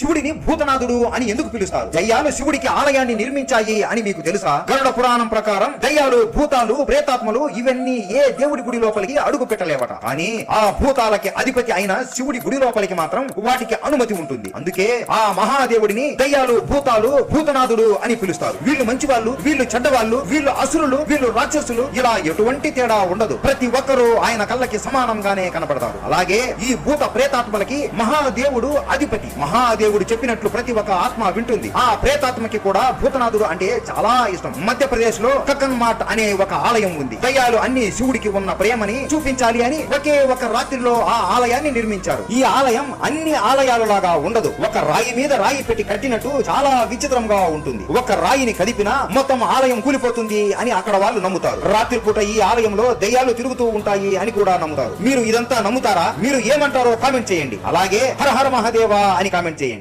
శివుడిని భూతనాథుడు అని ఎందుకు పిలుస్తారు? దయ్యాలు శివుడికి ఆలయాన్ని నిర్మించాయి అని మీకు తెలుసా? గరుడ పురాణం ప్రకారం దయ్యాలు భూతాలు ప్రేతాత్మలు ఇవన్నీ ఏ దేవుడి గుడి లోపలికి అడుగు పెట్టలేవట. కానీ ఆ భూతాలకి అధిపతి అయిన శివుడి గుడి లోపలికి మాత్రం వాటికి అనుమతి ఉంటుంది. అందుకే ఆ మహాదేవుడిని దయ్యాలు భూతాలు భూతనాథుడు అని పిలుస్తారు. వీళ్ళు మంచి వాళ్ళు వీళ్ళు చెడ్డవాళ్ళు వీళ్ళు అసురులు వీళ్ళు రాక్షసులు ఇలా ఎటువంటి తేడా ఉండదు. ప్రతి ఒక్కరూ ఆయన కళ్ళకి సమానంగానే కనపడతారు. అలాగే ఈ భూత ప్రేతాత్మలకి మహాదేవుడు అధిపతి. మహాదేవుడు చెప్పినట్లు ప్రతి ఒక్క ఆత్మ వింటుంది. ఆ ప్రేతాత్మకి కూడా భూతనాథుడు అంటే చాలా ఇష్టం. మధ్యప్రదేశ్లో కక్కన్ మాట్ అనే ఒక ఆలయం ఉంది. దయ్యాలు అన్ని శివుడికి ఉన్న ప్రేమని చూపించాలి అని ఒకే ఒక రాత్రిలో ఆ ఆలయాన్ని నిర్మించారు. ఈ ఆలయం అన్ని ఆలయాలు లాగా ఉండదు. ఒక రాయి మీద రాయి పెట్టి కట్టినట్టు చాలా విచిత్రంగా ఉంటుంది. ఒక రాయిని కదిపినా మొత్తం ఆలయం కూలిపోతుంది అని అక్కడ వాళ్ళు నమ్ముతారు. రాత్రిపూట ఈ ఆలయంలో దయ్యాలు తిరుగుతూ ఉంటాయి అని కూడా నమ్ముతారు. మీరు ఇదంతా నమ్ముతారా? మీరు ఏమంటారో కామెంట్ చేయండి. అలాగే హర హర మహాదేవా అని కామెంట్ చేయండి.